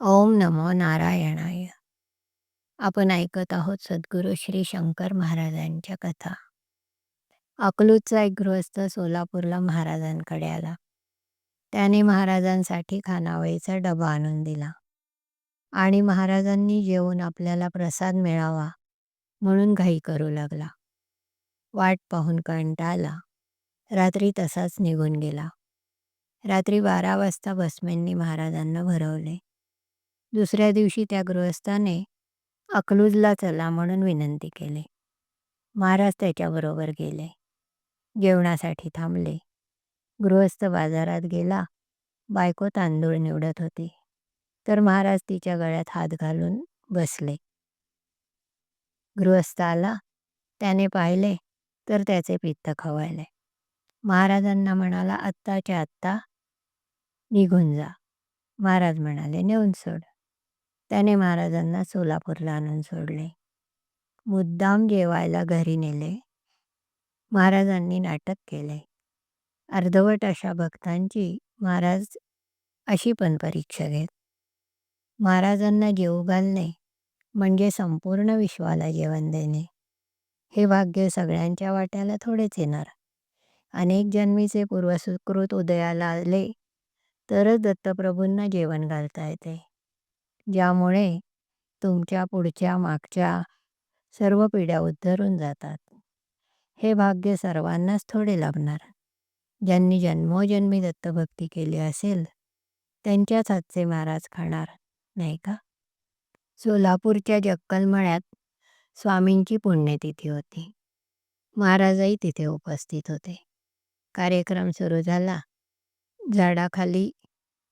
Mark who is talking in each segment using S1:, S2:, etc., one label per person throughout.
S1: ओम नमो नारायणाय. आपण ऐकत आहोत सद्गुरू श्री शंकर महाराजांच्या कथा. अकलूजचा एक गृहस्थ सोलापूरला महाराजांकडे आला. त्याने महाराजांसाठी खानावळीचा डबा आणून दिला. आणि महाराजांनी जेवून आपल्याला प्रसाद मिळावा म्हणून घाई करू लागला. वाट पाहून कंटाळला. रात्री तसाच निघून गेला. रात्री बारा वाजता बसमेंनी महाराजांना भरवले. दुसऱ्या दिवशी त्या गृहस्थाने अकलूजला चला म्हणून विनंती केली. महाराज त्याच्याबरोबर गेले. जेवणासाठी थांबले. गृहस्थ बाजारात गेला. बायको तांदूळ निवडत होती. तर महाराज तिच्या गळ्यात हात घालून बसले. गृहस्थ आला. त्याने पाहिले तर त्याचे पित्त खवळले. महाराजांना म्हणाला आत्ताच्या आत्ता निघून जा. महाराज म्हणाले नेऊन सोड. त्याने महाराजांना सोलापूरला आणून सोडले. मुद्दाम जेवायला घरी नेले. महाराजांनी नाटक केले. अर्धवट अशा भक्तांची महाराज अशी पण परीक्षा घेत. महाराजांना जेवू घालणे म्हणजे संपूर्ण विश्वाला जेवण देणे. हे भाग्य सगळ्यांच्या वाट्याला थोडेच येणार. अनेक जन्मीचे पूर्वसुकृत उदयाला आले तरच दत्तप्रभूंना जेवण घालता येते. ज्यामुळे तुमच्या पुढच्या मागच्या सर्व पिढ्या उद्धरून जातात. हे भाग्य सर्वांनाच थोडे लाभणार. ज्यांनी जन्मोजन्मी दत्तभक्ती केली असेल त्यांच्याच हातचे महाराज खाणार नाही का? सोलापूरच्या जक्कलमळ्यात स्वामींची पुण्यतिथी होती. महाराजही तिथे उपस्थित होते. कार्यक्रम सुरू झाला. झाडाखाली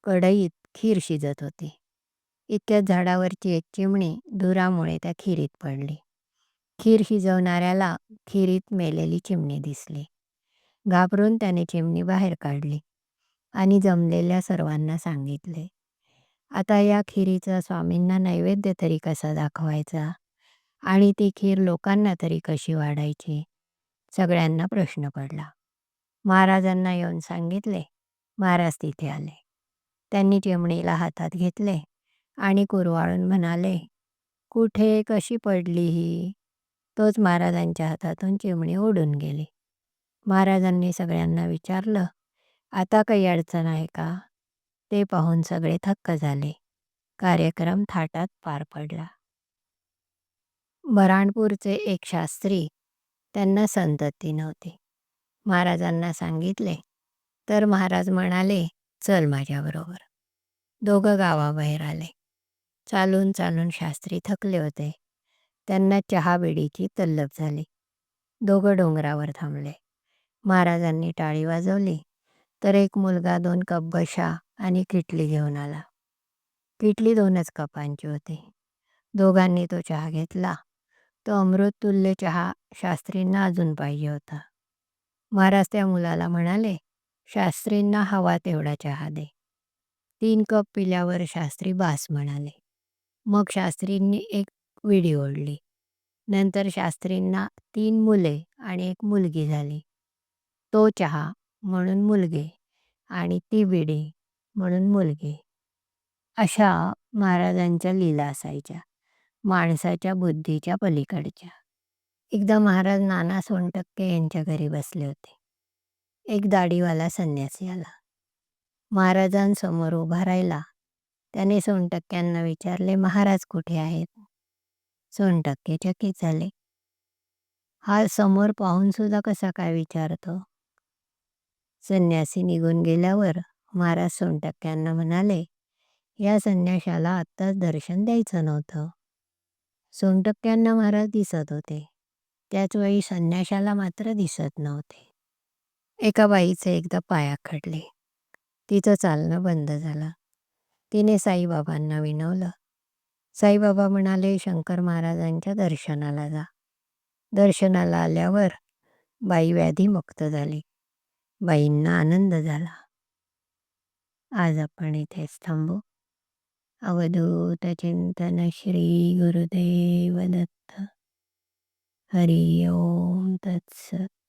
S1: कढईत खीर शिजत होती. इतक्यात झाडावरची एक चिमणी धुरामुळे त्या खिरीत पडली. खीर शिजवणाऱ्याला खिरीत मेलेली चिमणी दिसली. घाबरून त्याने चिमणी बाहेर काढली आणि जमलेल्या सर्वांना सांगितले आता या खिरीचा स्वामींना नैवेद्य तरी कसा दाखवायचा? आणि ती खीर लोकांना तरी कशी वाढायची? सगळ्यांना प्रश्न पडला. महाराजांना येऊन सांगितले महाराज तिथे आले. त्यांनी चिमणीला हातात घेतले आणि कुरवाळून म्हणाले कुठे कशी पडली ही? तोच महाराजांच्या हातातून चिमणी उडून गेली. महाराजांनी सगळ्यांना विचारलं आता काही अडचण आहे का? ते पाहून सगळे थक्क झाले. कार्यक्रम थाटात पार पडला. बराणपूरचे एक शास्त्री त्यांना संतती नव्हती. महाराजांना सांगितले तर महाराज म्हणाले चल माझ्याबरोबर. दोघं गावाबाहेर आले. चालून चालून शास्त्री थकले होते. त्यांना चहा बिडीची तल्लप झाली. दोघं डोंगरावर थांबले. महाराजांनी टाळी वाजवली. तर एक मुलगा दोन कप बशा आणि किटली घेऊन आला. किटली दोनच कपांची होती. दोघांनी तो चहा घेतला. तो अमृततुल्य चहा शास्त्रींना अजून पाहिजे होता. महाराज त्या मुलाला म्हणाले शास्त्रींना हवा तेवढा चहा दे. तीन कप पिल्यावर शास्त्री बास म्हणाले. मग शास्त्रींनी एक विडी ओढली. नंतर शास्त्रींना तीन मुले आणि एक मुलगी झाली. तो चहा म्हणून मुलगे आणि ती विडी म्हणून मुलगी. अशा महाराजांच्या लीला असायच्या. माणसाच्या बुद्धीच्या पलीकडच्या. एकदा महाराज नाना सोनटक्के यांच्या घरी बसले होते. एक दाढीवाला संन्यासी आला. महाराजांसमोर उभा राहिला. त्याने सोनटक्क्यांना विचारले महाराज कुठे आहेत? सोनटक्के चकित झाले हा समोर पाहून सुद्धा कसा काय विचारतो? संन्यासी निघून गेल्यावर महाराज सोनटक्क्यांना म्हणाले या संन्याशाला आत्ताच दर्शन द्यायचं नव्हतं. सोनटक्क्यांना महाराज दिसत होते. त्याच वेळी संन्याशाला मात्र दिसत नव्हते. एका बाईचे एकदा पाया खडले. तिचं चालणं बंद झालं. तिने साईबाबांना विनवलं. साईबाबा म्हणाले शंकर महाराजांच्या दर्शनाला जा. दर्शनाला आल्यावर बाई व्याधीमुक्त झाली. बाईंना आनंद झाला. आज आपण इथेच थांबू. अवधूत चिंतन श्री गुरुदेव दत्त हरि ओम तत्सत.